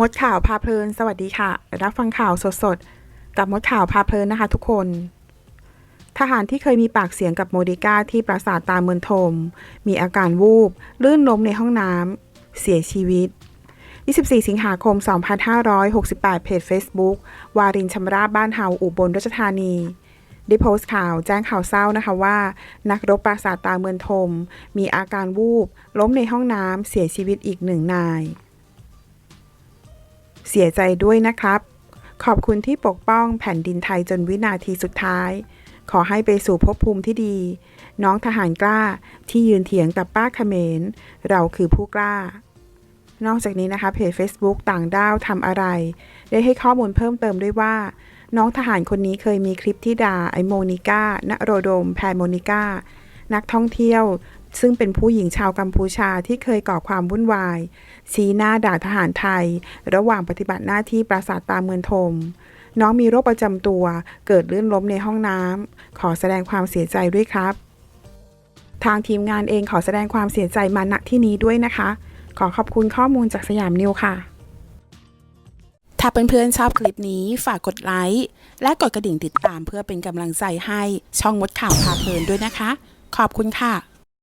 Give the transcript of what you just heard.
มดข่าวพาเพลิน สวัสดีค่ะ รับฟังข่าวสดๆ กับมดข่าวพาเพลินนะคะทุกคน ทหารที่เคยมีปากเสียงกับโมดิก้าที่ปราสาทตาเมืองทม มีอาการวูบ ลื่นล้มในห้องน้ำ เสียชีวิต 24 สิงหาคม 2568 เพจ Facebook วารินชำราบบ้านเฮาอุบลราชธานีได้โพสต์ข่าวแจ้งข่าวเศร้านะคะว่า นักรบปราสาทตาเมืองทม มีอาการวูบ ล้มในห้องน้ำเสียชีวิตอีกหนึ่งนาย เสียใจด้วยนะครับ ขอบคุณที่ปกป้องแผ่นดินไทยจนวินาทีสุดท้าย ขอให้ไปสู่ภพภูมิที่ดี น้องทหารกล้าที่ยืนเถียงกับป้าเขมร เราคือผู้กล้า นอกจากนี้นะคะเพจ Facebook ต่างด้าวทำอะไร ได้ให้ข้อมูลเพิ่มเติมด้วยว่า น้องทหารคนนี้เคยมีคลิปที่ด่าไอโมนิก้าณโรดมแพรโมนิก้านักท่องเที่ยว ซึ่งเป็นผู้หญิงชาวกัมพูชาที่เคยก่อความวุ่นวาย ชี้หน้าด่าทหารไทย ระหว่างปฏิบัติหน้าที่ปราสาทตาเมืองทม น้องมีโรคประจำตัว เกิดลื่นล้มในห้องน้ำขอแสดงความเสียใจด้วยครับ ทางทีมงานเองขอแสดงความเสียใจมาณที่นี้ด้วยนะคะ ขอขอบคุณข้อมูลจากสยามนิวค่ะถ้าเพื่อนๆชอบคลิปนี้ฝากกดไลค์และกดกระดิ่งติดตามเพื่อเป็นกำลังใจให้ช่องมดข่าวพาเพลินด้วยนะคะ ขอบคุณค่ะ